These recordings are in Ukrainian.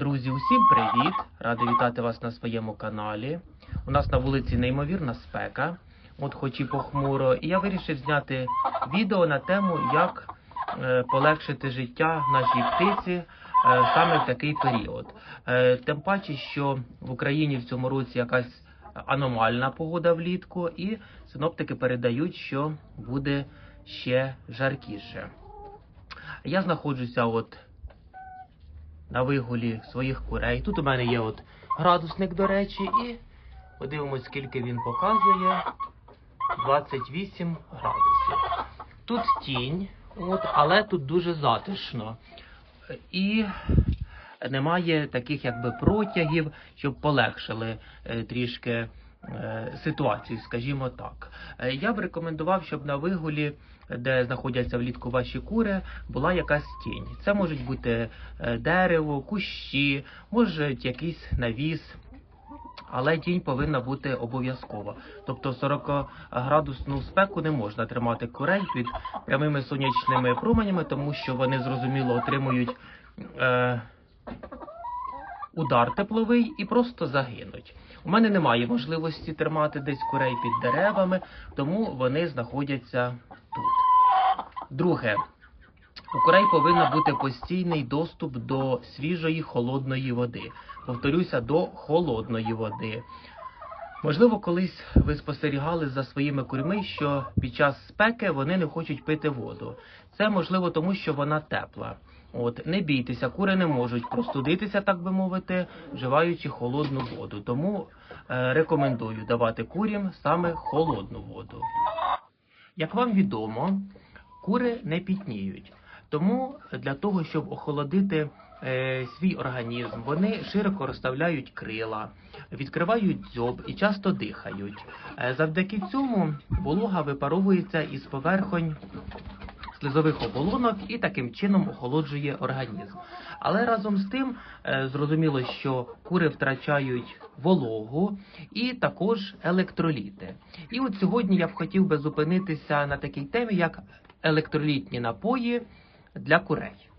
Друзі, усім привіт! Радий вітати вас на своєму каналі. У нас на вулиці неймовірна спека, от хоч і похмуро, і я вирішив зняти відео на тему, як е, полегшити життя нашій птиці е, саме в такий період. Е, тим паче, що в Україні в цьому році якась аномальна погода влітку, і синоптики передають, що буде ще жаркіше. Я знаходжуся от на вигулі своїх курей. Тут у мене є от градусник, до речі, і подивимось, скільки він показує. 28 градусів. Тут тінь, от, але тут дуже затишно. І немає таких якби протягів, щоб полегшили е, трішки ситуацію, скажімо так. Е, Я б рекомендував, щоб на вигулі, де знаходяться влітку ваші кури, була якась тінь. Це можуть бути е, дерево, кущі, може якийсь навіс. Але тінь повинна бути обов'язково. Тобто 40-градусну спеку не можна тримати курей під прямими сонячними променями, тому що вони зрозуміло отримують е, удар тепловий і просто загинуть. У мене немає можливості тримати десь курей під деревами, тому вони знаходяться тут. Друге, у курей повинен бути постійний доступ до свіжої холодної води. Повторюся, до холодної води. Можливо, колись ви спостерігали за своїми курми, що під час спеки вони не хочуть пити воду. Це можливо тому, що вона тепла. От не бійтеся, кури не можуть простудитися, так би мовити, вживаючи холодну воду. Тому е, рекомендую давати курям саме холодну воду. Як вам відомо, кури не пітніють. Тому для того, щоб охолодити е, свій організм, вони широко розставляють крила, відкривають дзьоб і часто дихають. Е, завдяки цьому волога випаровується із поверхонь слизових оболонок і таким чином охолоджує організм. Але разом з тим е, зрозуміло, що кури втрачають вологу і також електроліти. І от сьогодні я б хотів би зупинитися на такій темі, як електролітні напої для курей.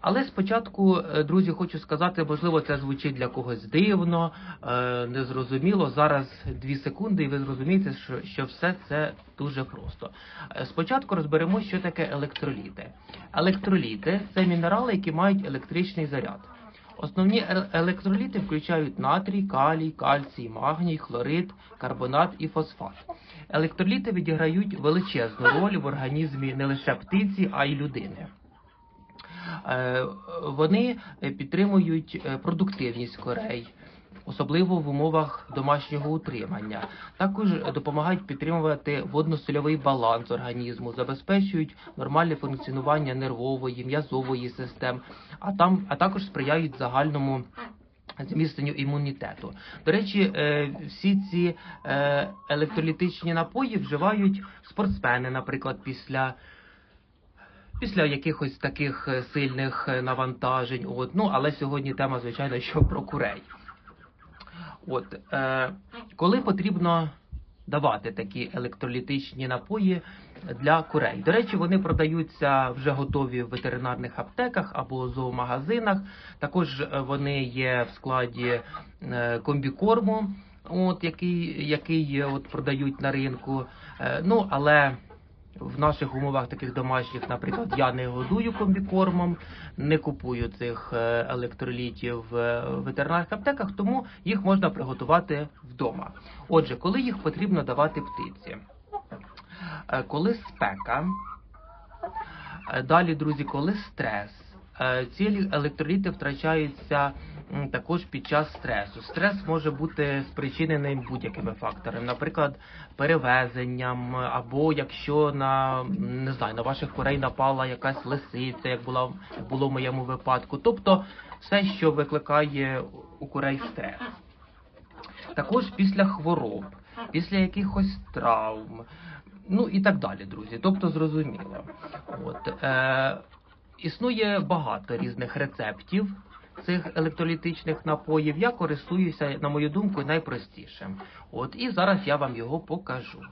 Але спочатку, е, друзі, хочу сказати, можливо, це звучить для когось дивно, е, незрозуміло. Зараз дві секунди, і ви зрозумієте, що, все це дуже просто. Е, Спочатку розберемо, що таке електроліти. Електроліти це мінерали, які мають електричний заряд. Основні е- електроліти включають натрій, калій, кальцій, магній, хлорид, карбонат і фосфат. Електроліти відіграють величезну роль в організмі не лише птиці, а й людини. Е, Вони підтримують е, продуктивність корей, особливо в умовах домашнього утримання. Також допомагають підтримувати водно-сольовий баланс організму, забезпечують нормальне функціонування нервової, м'язової систем, а там а також сприяють загальному. Зміцненню імунітету. До речі, е, всі ці е, електролітичні напої вживають спортсмени, наприклад, після після якихось таких е, сильних навантажень. От. Ну, але сьогодні тема, звичайно, що про курей. От, е, коли потрібно давати такі електролітичні напої для курей. До речі, вони продаються вже готові в ветеринарних аптеках або зоомагазинах. Також е, вони є в складі е, комбікорму, от, який, який е, от, продають на ринку. Е, ну, але в наших умовах таких домашніх, наприклад, я не годую комбікормом, не купую цих е, електролітів в ветеринарних аптеках, тому їх можна приготувати вдома. Отже, коли їх потрібно давати птиці? Е, Коли спека, е, далі, друзі, коли стрес. Е, Ці електроліти втрачаються також під час стресу. Стрес може бути спричинений будь-якими факторами, наприклад, перевезенням, або якщо на не знаю, на ваших курей напала якась лисиця, як була було в моєму випадку. Тобто все, що викликає у курей стрес. Також після хвороб, після якихось травм, ну і так далі, друзі. Тобто зрозуміло. От, е, існує багато різних рецептів цих електролітичних напоїв. Я користуюся, на мою думку, найпростішим. От і зараз я вам його покажу.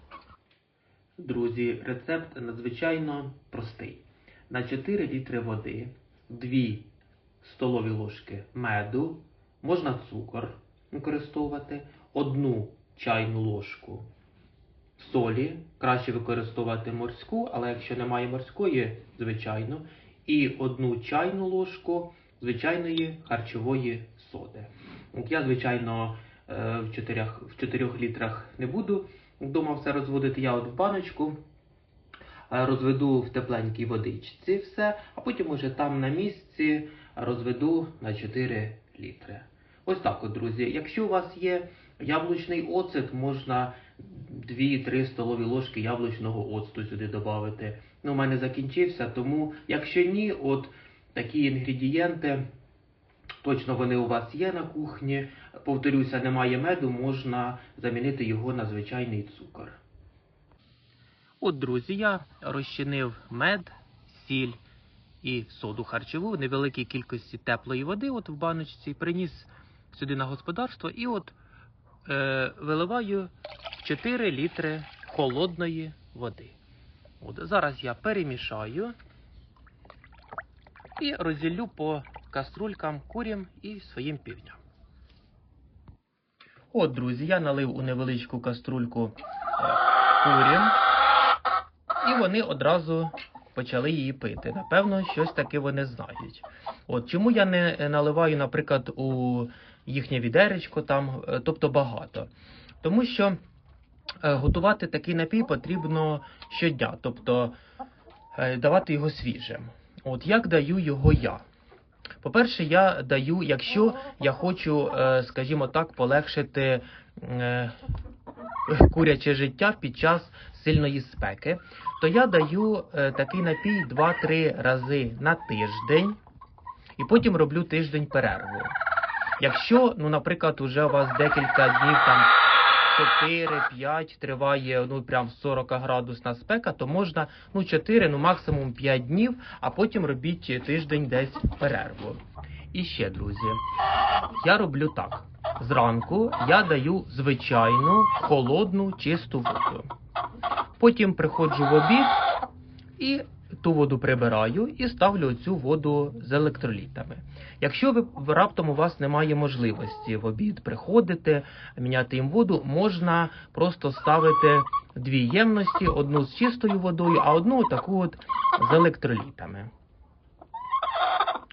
Друзі, рецепт надзвичайно простий. На 4 літри води, 2 столові ложки меду, можна цукор використовувати, одну чайну ложку солі, краще використовувати морську, але якщо немає морської, звичайно, і одну чайну ложку звичайної харчової соди. От я, звичайно, е, в 4, в 4 літрах не буду вдома все розводити, я от в баночку е, розведу в тепленькій водичці все, а потім уже там на місці розведу на 4 літри. Ось так от, друзі. Якщо у вас є яблучний оцет, можна 2-3 столові ложки яблучного оцту сюди додати. Ну, у мене закінчився, тому якщо ні, от такі інгредієнти, точно вони у вас є на кухні. Повторюся, немає меду, можна замінити його на звичайний цукор. От, друзі, я розчинив мед, сіль і соду харчову в невеликій кількості теплої води, от в баночці, приніс сюди на господарство і от е, виливаю 4 літри холодної води. От, зараз я перемішаю і розділю по каструлькам курям і своїм півням. От, друзі, я налив у невеличку каструльку е, курям, і вони одразу почали її пити. Напевно, щось таке вони знають. От чому я не наливаю, наприклад, у їхнє відеречко там, е, тобто багато. Тому що е, готувати такий напій потрібно щодня, тобто е, давати його свіжим. От як даю його я? По-перше, я даю, якщо я хочу, е, скажімо так, полегшити е, куряче життя під час сильної спеки, то я даю е, такий напій 2-3 рази на тиждень і потім роблю тиждень перерву. Якщо, ну, наприклад, уже у вас декілька днів там 4-5 триває ну прям 40 градусна спека, то можна ну 4, ну максимум 5 днів, а потім робіть тиждень десь перерву. І ще, друзі, я роблю так. Зранку я даю звичайну холодну чисту воду. Потім приходжу в обід і ту воду прибираю і ставлю цю воду з електролітами. Якщо ви раптом у вас немає можливості в обід приходити, міняти їм воду, можна просто ставити дві ємності: одну з чистою водою, а одну таку от з електролітами.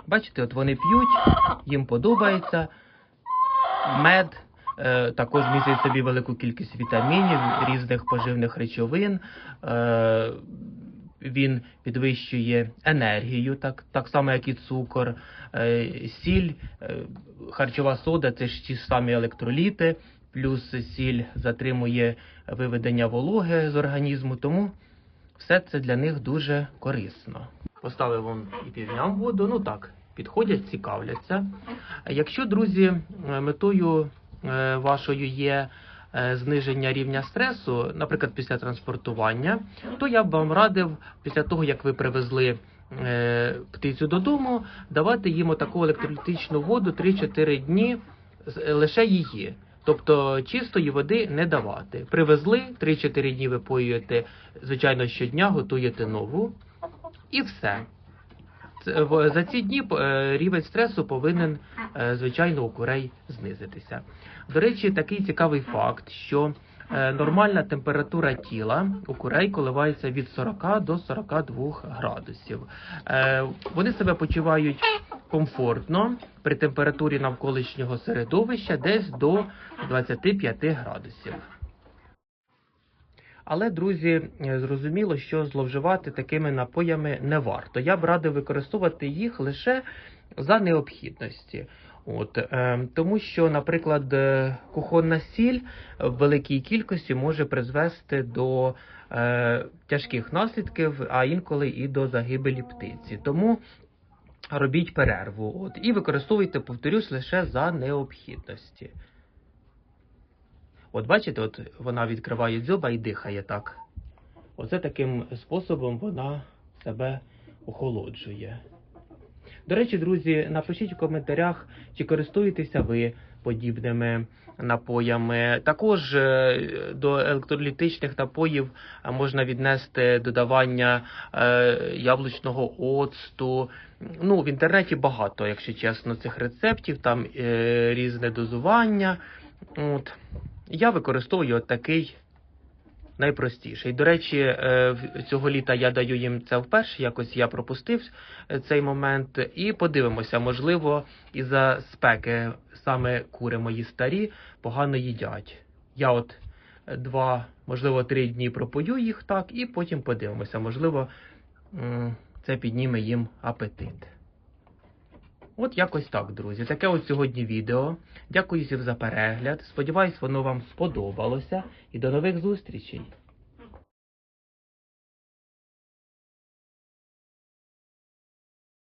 Бачите, от вони п'ють, їм подобається мед. е, Також містить собі велику кількість вітамінів, різних поживних речовин. Він підвищує енергію, так, так само, як і цукор, е, сіль, е, харчова сода це ж ті ж самі електроліти, плюс сіль затримує виведення вологи з організму, тому все це для них дуже корисно. Поставив вам і півням воду, ну так, підходять, цікавляться. Якщо, друзі, е, метою вашою є зниження рівня стресу, наприклад, після транспортування, то я б вам радив, після того, як ви привезли е, птицю додому, давати їм отаку електролітичну воду 3-4 дні е, лише її. Тобто чистої води не давати. Привезли 3-4 дні випоюєте, звичайно, щодня готуєте нову і все. За ці дні е, рівень стресу повинен, е, звичайно, у курей знизитися. До речі, такий цікавий факт, що е, нормальна температура тіла у курей коливається від 40 до 42 градусів. Вони себе почувають комфортно при температурі навколишнього середовища десь до 25 градусів. Але, друзі, е, зрозуміло, що зловживати такими напоями не варто. Я б радив використовувати їх лише за необхідності. От, е, тому що, наприклад, е, кухонна сіль в великій кількості може призвести до е, тяжких наслідків, а інколи і до загибелі птиці. Тому робіть перерву. От, і використовуйте, повторюсь, лише за необхідності. От бачите, от вона відкриває дзьоба і дихає так. Оце таким способом вона себе охолоджує. До речі, друзі, напишіть в коментарях, чи користуєтеся ви подібними напоями. Також е, до електролітичних напоїв е, можна віднести додавання е, яблучного оцту. Ну, в інтернеті багато, якщо чесно, цих рецептів, там різне дозування. От. Я використовую такий найпростіший. До речі, е, цього літа я даю їм це вперше, якось я пропустив е, цей момент. І подивимося, можливо, із-за спеки саме кури мої старі погано їдять. Я от е, два, можливо, три дні пропою їх так, і потім подивимося. Можливо, це підніме їм апетит. От якось так, друзі. Таке от сьогодні відео. Дякую всім за перегляд. Сподіваюсь, воно вам сподобалося. І до нових зустрічей!